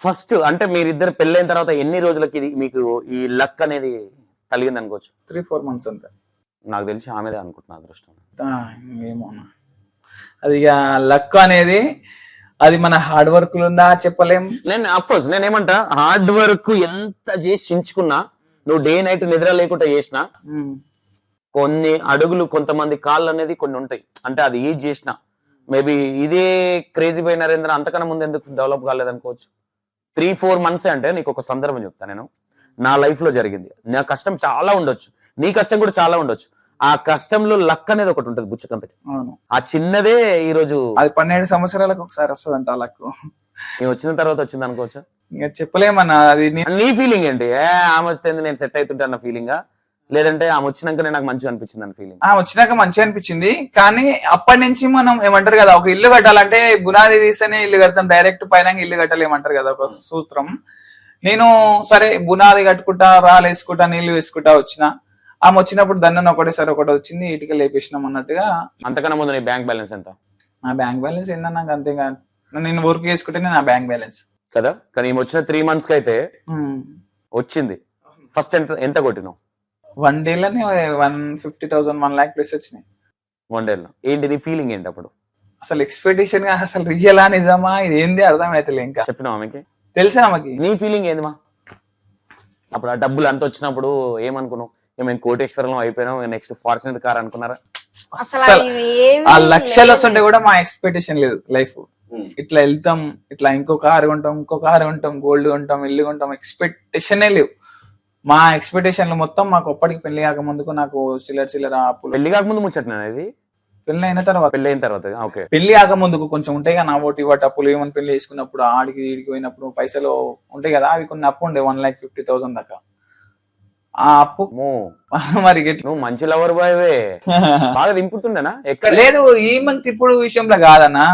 First అంటే మీరిద్దరు పెళ్ళైన తర్వాత ఎన్ని రోజులకి ఇది మీకు ఈ లక్ అనేది కలిగింది అనుకోవచ్చు? త్రీ ఫోర్ మంత్స్ అంతే. నాకు తెలిసి ఆమెదే అనుకుంటున్నా అదృష్టం ఆ, ఏమో అన్న. అది ఇక లక్ అనేది అది మన హార్డ్ వర్క్ ఉందా చెప్పలేం. నేను అఫ్కోర్స్ నేను ఏమంటా హార్డ్ వర్క్ ఎంత చేసి చించుకున్నా నువ్వు డే నైట్ నిద్ర లేకుండా చేసినా. కొన్ని అడుగులు కొంతమంది కాళ్ళు అనేది కొన్ని ఉంటాయి. అంటే అది ఏజ్ చేసిన. మేబీ ఇదే క్రేజీ బై నరేంద్ర అంతకన్నా ముందు ఎందుకు డెవలప్ కాలేదు అనుకోవచ్చు త్రీ ఫోర్ మంత్స్ అంటే నీకు ఒక సందర్భం చెప్తా నేను. నా లైఫ్లో జరిగింది. నా కష్టం చాలా ఉండొచ్చు. నీ కష్టం కూడా చాలా ఉండొచ్చు. ఆ కష్టంలో లక్ అనేది ఒకటి ఉంటుంది బుచ్చకంతకి అవును. ఆ చిన్నదే ఈ రోజు అది పన్నెండు సంవత్సరాలకు ఒకసారి వస్తుందంట ఆ లక్. నేను వచ్చిన తర్వాత వచ్చింది అనుకోవచ్చా? ఇంకా చెప్పలేమన్న అది నీ- నీ ఫీలింగ్ ఏంటి? ఏ ఆమె వస్తే నేను సెట్ అవుతుంటే అన్న ఫీలింగా లేదంటే ఆమె వచ్చినాకనే నాకు మంచిగా అనిపించింది అన్న ఫీలింగ్ ఆ వచ్చినాక మంచిగా అనిపించింది. కానీ అప్పటి నుంచి మనం ఏమంటారు కదా ఒక ఇల్లు కట్టాలంటే బునాది తీస్తేనే ఇల్లు కడతాం డైరెక్ట్ పైన ఇల్లు కట్టాలేమంటారు కదా ఒక సూత్రం. నేను సరే బునాది కట్టుకుంటా రాళ్ళు వేసుకుంటా నీళ్ళు వేసుకుంటా వచ్చిన. ఆమె వచ్చినప్పుడు దండన ఒకటేసారి ఒకటి వచ్చింది ఇటుక లేపేసినాం అన్నట్టుగా. అంతకన్నా ముందు నీ బ్యాంక్ బ్యాలెన్స్ ఎంత? నా బ్యాంక్ బ్యాలెన్స్ ఏందన్నా నాకు అంతేగా నేను వర్క్ చేసుకుంటేనే నా బ్యాంక్ బ్యాలెన్స్. కదా? కానీ వచ్చిన త్రీ మంత్స్కి అయితే వచ్చింది. ఫస్ట్ ఎంత ఎంత కొట్టినావు? One డేలోనే one fifty thousand one lakh plus వచ్చినాయి. వన్ డే లో ఏంటి నీ ఫీలింగ్ ఏంటి అప్పుడు? అసలు ఎక్స్పెక్టేషన్గా అసలు రియలా నిజమా? ఇది ఏంది అర్థమైతే ఇంకా. చెప్పినావు ఆమెకి? తెలుసా ఆమెకి? నీ ఫీలింగ్ ఏంది మా అప్పుడు ఆ డబ్బులు అంత వచ్చినప్పుడు ఏమనుకున్నావు? మేము కోటేశ్వరంలో అయిపోయినాం నెక్స్ట్ ఫార్చునేట్ కార్ అనుకున్నారా? అసలు ఆ లక్షలు లేవు. వస్తుంటే కూడా మా ఎక్స్పెక్టేషన్ లేదు లైఫ్ ఇట్లా వెళ్తాం ఇట్లా ఇంకో కారు కొంటాం ఇంకో కారు కొంటాం గోల్డ్ కొంటాం ఇల్లు కొంటాం ఎక్స్పెక్టేషనే లేవు. మా ఎక్స్పెక్టేషన్లు మొత్తం మాకు ఒప్పటికి పెళ్ళి కాక ముందుకు నాకు చిల్లర చిల్లర అప్పులు. పెళ్ళి కాకముందు ముచ్చట్నా ఇది? పెళ్ళి అయిన తర్వాత. పెళ్ళి అయిన తర్వాత ఓకే. పెళ్ళి కాక ముందుకు కొంచెం ఉంటాయి కదా నా ఓటి వాటి అప్పులు ఏమని పెళ్ళి చేసుకున్నప్పుడు ఆడికి ఈడికి పోయినప్పుడు పైసలు ఉంటాయి కదా అవి కొన్ని అప్పు ఉండే వన్ లాక్ ఫిఫ్టీ థౌసండ్ దాకా. ఆ అప్పు మరి నువ్వు మంచి లవర్ బాయ్వే బాగా దింపుతుండేనా ఎక్కడ? లేదు ఈ మంత్ ఇప్పుడు విషయంలో కాదన్నా.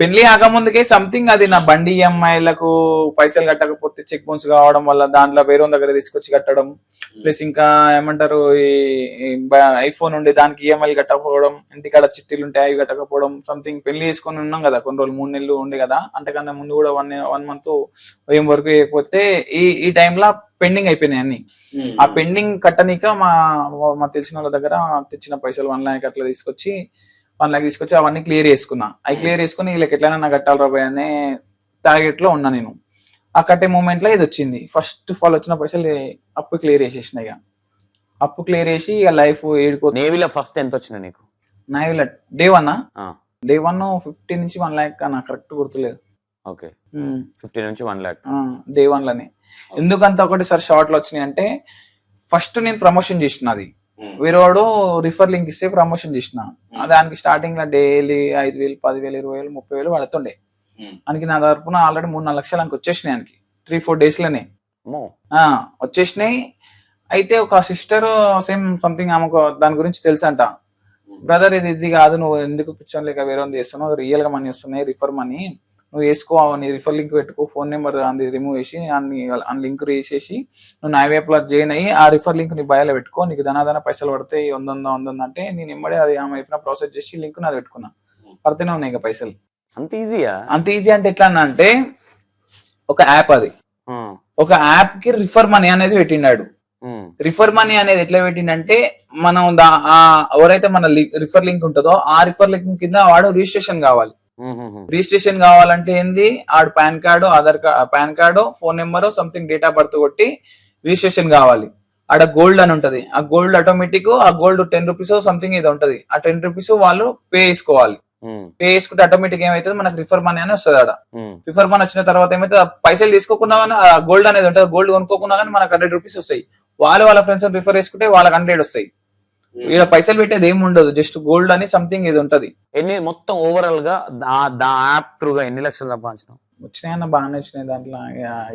పెళ్ళి కాకముందుకే సంథింగ్ అది నా బండి ఈఎంఐలకు పైసలు కట్టకపోతే చెక్ బౌన్స్ కావడం వల్ల దాంట్లో వేరే దగ్గర తీసుకొచ్చి కట్టడం. ప్లస్ ఇంకా ఏమంటారు ఈ ఐఫోన్ ఉండే దానికి ఈఎంఐలు కట్టకపోవడం ఇంటికాడ చిట్టీలు ఉంటాయి అవి కట్టకపోవడం సంథింగ్ పెళ్ళి చేసుకొని ఉన్నాం కదా కొన్ని రోజులు మూడు నెలలు ఉండే కదా అంతకన్నా ముందు కూడా వన్ వన్ మంత్ ఏం వరకు అయిపోతే ఈ ఈ టైంలో పెండింగ్ అయిపోయినాయి అన్ని. ఆ పెండింగ్ కట్టనీక మా మా తెలిసిన వాళ్ళ దగ్గర తెచ్చిన పైసలు వన్ లాక్ అట్లా తీసుకొచ్చి వన్ లాక్ తీసుకొచ్చి అవన్నీ క్లియర్ చేసుకున్నా. అవి క్లియర్ చేసుకుని వీళ్ళకి ఎట్లైనా కట్టాలి రాబోయే అనే టార్గెట్లో ఉన్నా నేను. ఆ కట్టే మూమెంట్లో ఇది వచ్చింది. ఫస్ట్ ఆఫ్ ఆల్ వచ్చిన పైసలు అప్పు క్లియర్ చేసేసిన ఇక. అప్పు క్లియర్ చేసి ఇక లైఫ్ ఏడుకో నేవీలో ఫస్ట్ ఎంత వచ్చిన నీకు? నా day one day one fifty నుంచి వన్ లాక్ నాకు కరెక్ట్ గుర్తులేదు. ఓకే ఫిఫ్టీ నుంచి వన్ ల్యాక్ డే వన్లోనే. ఎందుకంత ఒకటిసారి షార్ట్లో వచ్చినాయి అంటే ఫస్ట్ నేను ప్రమోషన్ చేసిన అది వేరే వాడు రిఫర్ లింక్ ఇస్తే ప్రమోషన్ చేసిన. ఆ దానికి స్టార్టింగ్లో డైలీ ఐదు వేలు పదివేలు ఇరవై వేలు ముప్పై వేలు పడుతుండే. దానికి నా తరపున ఆల్రెడీ మూడు నాలుగు లక్షలు నాకు వచ్చేసినాయి దానికి. త్రీ ఫోర్ డేస్లోనే. ఆ, వచ్చేసినాయి. అయితే ఒక సిస్టర్ సేమ్ సంథింగ్ ఆమెకు దాని గురించి తెలుసంట. బ్రదర్ ఇది ఇది కాదు నువ్వు ఎందుకు పిచ్చోన్ లేక వేరే చేస్తున్నావు? రియల్గా మనీ వస్తున్నాయి రిఫర్ మనీ నువ్వు వేసుకో నీ రిఫర్ లింక్ పెట్టుకో ఫోన్ నెంబర్ అది రిమూవ్ చేసి అన్ని ఆ లింక్ చేసేసి నువ్వు నా వేపులో జాయిన్ అయ్యి ఆ రిఫర్ లింక్ నీ బయాలో పెట్టుకో నీకు ధనాధన పైసలు పడతాయి వంద వంద అంటే నేను ఇమ్మడే అది ఆమె చెప్పిన ప్రాసెస్ చేసి లింక్ నాది పెట్టుకున్నా. పడితేనే ఉన్నాయి ఇక పైసలు. అంత ఈజీయా అంత ఈజీ అంటే ఎట్లా అన్న అంటే ఒక యాప్ అది. ఒక యాప్కి రిఫర్ మనీ అనేది పెట్టినాడు రిఫర్ మనీ అనేది ఎట్లా పెట్టిండంటే మనం ఎవరైతే మన రిఫర్ లింక్ ఉంటుందో ఆ రిఫర్ లింక్ కింద వాడు రిజిస్ట్రేషన్ కావాలి. రిజిస్ట్రేషన్ కావాలంటే ఏంది? ఆడు PAN card Aadhaar card PAN card phone number something date of birth కొట్టి రిజిస్ట్రేషన్ కావాలి. ఆడ గోల్డ్ అని ఉంటది. ఆ గోల్డ్ ఆటోమేటిక్ ఆ గోల్డ్ టెన్ రూపీస్ సంథింగ్ ఇది ఉంటది. ఆ టెన్ రూపీస్ వాళ్ళు పే చేసుకోవాలి. పే చేసుకుంటే ఆటోమేటిక్ ఏమైతుంది? మనకు రిఫర్ మనీ అని వస్తుంది ఆడ. రిఫర్ మనీ వచ్చిన తర్వాత ఏమైతే పైసలు తీసుకోకుండా గోల్డ్ అనేది ఉంటుంది. గోల్డ్ కొనుక్కోకుండా కానీ మనకు హండ్రెడ్ రూపీస్ వస్తాయి. వాళ్ళు వాళ్ళ ఫ్రెండ్స్ రిఫర్ చేసుకుంటే వాళ్ళకి హండ్రెడ్ వస్తాయి. ఇక్కడ పైసలు పెట్టేది ఏమి ఉండదు జస్ట్ గోల్డ్ అని సంథింగ్ ఇది ఉంటది. ఎన్ని మొత్తం ఓవరాల్గా దా- యాప్ త్రూగా ఎన్ని లక్షలు సంపాదించినావు? వచ్చినాయన్న బాగానే వచ్చినాయి దాంట్లో.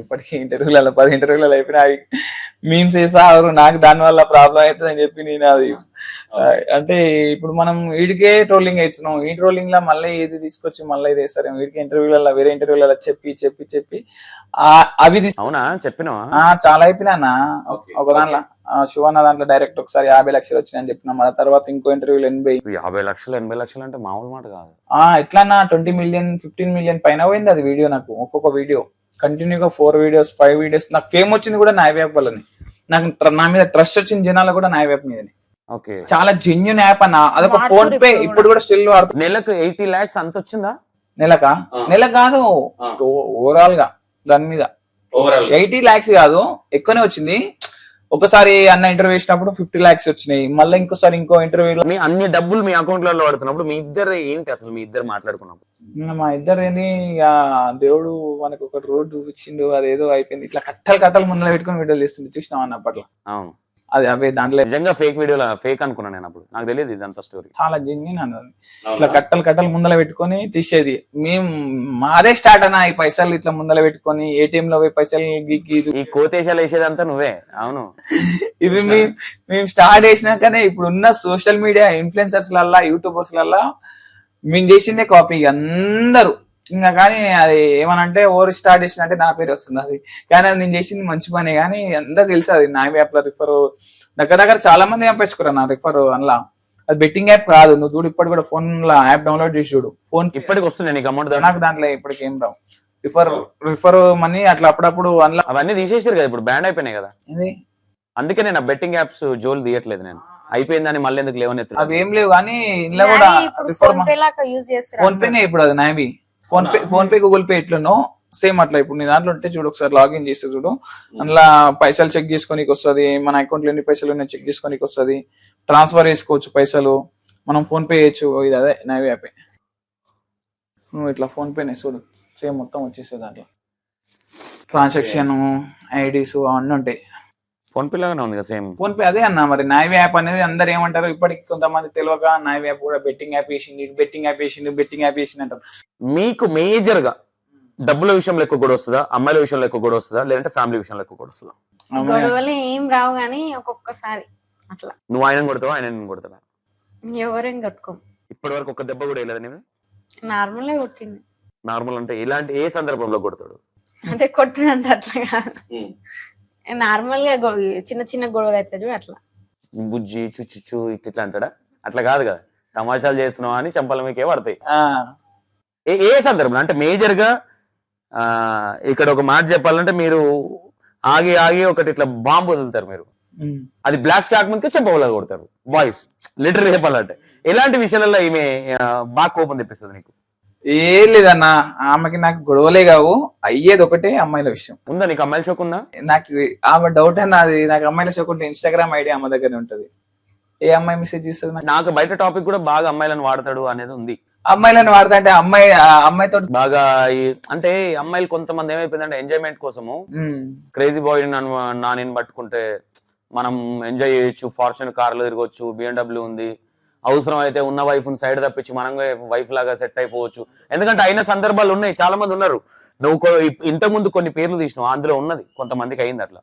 ఇప్పటికీ ఇంటర్వ్యూలలో పది ఇంటర్వ్యూలలో అయిపోయినాయి మీమ్స్ వేసారు నాకు దాని వల్ల ప్రాబ్లం అవుతుంది అని చెప్పి నేను అది ఆ, అంటే ఇప్పుడు మనం వీడికే ట్రోలింగ్ అవుతున్నాం. ఈ ట్రోలింగ్లో మళ్ళీ ఇది తీసుకొచ్చి మళ్ళీ ఇది వేస్తారు వీడికి ఇంటర్వ్యూలలో వేరే ఇంటర్వ్యూలలో చెప్పి చెప్పి చెప్పి ఆ అవి అవునా? చెప్పినావా? ఆ, చాలా అయిపోయినా ఒక దాంట్లో ఆ, శివన్న దాంట్లో డైరెక్ట్ ఒకసారి యాభై లక్షలు వచ్చినాయని చెప్పిన. మళ్ళీ తర్వాత ఇంకో ఇంటర్వ్యూలు ఎనభై. యాభై లక్షలు ఎనభై లక్షలు అంటే మామూలు మాట కాదు. ఆ ఎట్లా ట్వంటీ మిలియన్ ఫిఫ్టీన్ మిలియన్ పైన పోయింది అది వీడియో నాకు ఒక్కొక్క వీడియో కంటిన్యూగా ఫోర్ వీడియోస్ ఫైవ్ వీడియోస్ నాకు ఫేమ్ వచ్చింది కూడా నా యాప్ వల్లనే. నాకు నా మీద ట్రస్ట్ వచ్చిన జనాలు కూడా నా యాప్ మీదనే. ఓకే. చాలా జెన్యున్ యాప్ అన్న. అదొక ఫోన్ పే ఇప్పుడు కూడా స్టిల్ వాడుతుంది నెలకు ఎయిటీ లాక్స్ అంత వచ్చిందా? నెలకా? ఆ. నెల కాదు. ఆ. ఓవరాల్గా దాని మీద. ఓవరాల్ ఎయిటీ లాక్స్ కాదు ఎక్కువనే వచ్చింది. ఒకసారి అన్న ఇంటర్వ్యూ ఇచ్చినప్పుడు ఫిఫ్టీ లాక్స్ వచ్చినాయి. మళ్ళీ ఇంకోసారి ఇంకో ఇంటర్వ్యూలో మీ అన్ని డబ్బులు మీ అకౌంట్లలో పడుతున్నప్పుడు మీ ఇద్దరు ఏంటి అసలు? మీ ఇద్దరు మాట్లాడుకున్నప్పుడు. మా ఇద్దరు ఏంది? దేవుడు మనకు ఒక రోడ్డు చూపించిండు అదేదో అయిపోయింది. ఇట్లా కట్టలు కట్టలు ముందర పెట్టుకుని వీడియోలు చేస్తుండే చూసినాం అన్న అప్పట్లో? అవును. అది అవే దాంట్లో నిజంగా ఫేక్ వీడియోలో ఫేక్ అనుకున్నాను నేను అప్పుడు. నాకు తెలియదు ఇదంతా స్టోరీ చాలా జెన్యున్ అన్నది. ఇట్లా కట్టలు కట్టలు ముందర పెట్టుకొని తీసేది. మేము మాదే స్టార్ట్ అన్న ఈ పైసలు ఇట్లా ముందర పెట్టుకొని ఏటీఎం లో పోయి పైసలు గీకి ఇది. ఈ కోతేశాలు వేసేదంతా నువ్వే. అవును. ఇవి మేము మేము స్టార్ట్ చేసినాకనే ఇప్పుడు ఉన్న సోషల్ మీడియా ఇన్ఫ్లుయెన్సర్స్ లల్లా యూట్యూబర్స్ లల్లా మేము చేసిందే కాపీ అందరూ. ఇంకా కానీ అది ఏమనంటే ఓవర్ స్టార్ట్ చేసినట్టే నా పేరు వస్తుంది అది. కానీ అది నేను చేసింది మంచి పని కానీ అందరూ తెలుసు అది నా యాప్లో రిఫర్ దగ్గర దగ్గర చాలా మంది పంపించుకురా నా రిఫర్ అందులో. అది బెట్టింగ్ యాప్ కాదు నువ్వు చూడు ఇప్పుడు కూడా ఫోన్లో యాప్ డౌన్లోడ్ చేసి చూడు. ఫోన్ ఇప్పటికి వస్తున్నాయి నీకు అమౌంట్ నాకు దాంట్లో ఇప్పటికి ఏం రావు. రిఫర్ రిఫర్ మనీ అట్లా అప్పుడప్పుడు అందులో అవన్నీ తీసేసారు కదా ఇప్పుడు బ్యాండ్ అయిపోయినాయి కదా. ఇది అందుకే నేను బెట్టింగ్ యాప్స్ జోలు తీయట్లేదు నేను. అయిపోయిందని మళ్ళీ ఎందుకు లేవనెత్తు అవి ఏం లేవు కానీ ఇంట్లో కూడా రిఫర్ ఫోన్ పే పేనే ఇప్పుడు అది నావి. Phone pay phone pay Google Pay ఎట్లనో సేమ్ అట్లా. ఇప్పుడు నీ దాంట్లో ఉంటే చూడు ఒకసారి లాగిన్ చేస్తే చూడు. అందులో పైసలు చెక్ చేసుకోనికి వస్తుంది మన అకౌంట్లో ఎన్ని పైసలు ఉన్నాయి చెక్ చేసుకోనికి వస్తుంది. ట్రాన్స్ఫర్ చేసుకోవచ్చు పైసలు. మనం ఫోన్ పే చేయొచ్చు. ఇది అదే నావి యాప్ నువ్వు ఇట్లా ఫోన్ పేనే చూడు. సేమ్ మొత్తం వచ్చేస్తుంది దాంట్లో. ట్రాన్సాక్షన్ ఐడీస్ అవన్నీ ఉంటాయి. ఫోన్ పే లాగానే ఉంది కదా సేమ్? ఫోన్ పే అదే అన్న మరి. నావి యాప్ అనేది అందరు ఏమంటారు? ఇప్పటికి కొంతమంది తెలియక నావి యాప్ కూడా బెట్టింగ్ యాప్ వేసింది బెట్టింగ్ యాప్ వేసింది బెట్టింగ్ యాప్ వేసింది అంటారు. మీకు మేజర్గా డబ్బుల విషయంలో ఎక్కువ కూడా వస్తుందా? అమ్మాయిల విషయంలో ఎక్కువ కూడా వస్తుందా? లేదంటే ఫ్యామిలీ విషయంలో ఎక్కువ కూడా వస్తుందా? గొడవలు ఏం రావు కానీ ఒక్కొక్కసారి అట్లా. నువ్వు ఆయన కొడతావా? ఆయన కొడతావా ఎవరేం కట్టుకోం. ఇప్పటి వరకు ఒక దెబ్బ కూడా వేయలేదు నేను నార్మల్ కొట్టింది నార్మల్ అంటే ఇలాంటి ఏ సందర్భంలో కొడతాడు? అంటే కొట్టినంత అట్లా కాదు. నార్మల్గా గొ- చిన్న చిన్న గొడవలు అవుతుంది చూడు అట్లా. బుజ్జి చుచ్చు ఇట్లా ఇట్లా అంటాడా? అట్లా కాదు కదా. తమాషాలు చేస్తున్నావా అని చంపల మీకే పడతాయి. ఆ, ఏ ఏ సందర్భంలో అంటే మేజర్గా ఆ, ఇక్కడ ఒక మాట చెప్పాలంటే మీరు ఆగి ఆగి ఒకటి ఇట్లా బాంబు వదులుతారు మీరు. అది బ్లాస్ట్ కాకముందుకే చెంపవలా కొడతారు. బాయ్స్ లిటర్ చెప్పాలంటే. ఎలాంటి విషయాలలో ఈమె ఆ, బాగా కోపం తెప్పిస్తుంది నీకు? ఏం లేదన్న ఆమెకి నాకు గొడవలే కావు. అయ్యేది ఒకటే అమ్మాయిల విషయం. ఉందా నీకు అమ్మాయిల షోక్ ఉందా? నాకు ఆమె డౌట్ అన్నది నాకు అమ్మాయిల షోక్ ఉంటే ఇన్స్టాగ్రామ్ ఐడి ఆమె దగ్గర ఉంటది. ఏ అమ్మాయి మెసేజ్ చేస్తుంది నాకు? బయట టాపిక్ కూడా బాగా అమ్మాయిలను వాడతాడు అనేది ఉంది. అమ్మాయిలను వాడతా అంటే అమ్మాయి అమ్మాయితో బాగా అంటే అమ్మాయిలు కొంతమంది ఏమైపోయిందంటే ఎంజాయ్మెంట్ కోసము. క్రేజీ బాయ్ నానిని పట్టుకుంటే మనం ఎంజాయ్ చేయొచ్చు. ఫార్చునర్ కార్లో తిరగొచ్చు. బిఎండబ్ల్యూ ఉంది. అవసరం అయితే ఉన్న వైఫ్ సైడ్ తప్పించి మనం వైఫ్ లాగా సెట్ అయిపోవచ్చు. ఎందుకంటే అయిన సందర్భాలు ఉన్నాయి చాలా మంది ఉన్నారు. నువ్వు ఇంతకుముందు ఇంతకు ముందు కొన్ని పేర్లు తీసినావు అందులో ఉన్నది కొంతమందికి అయింది అట్లా.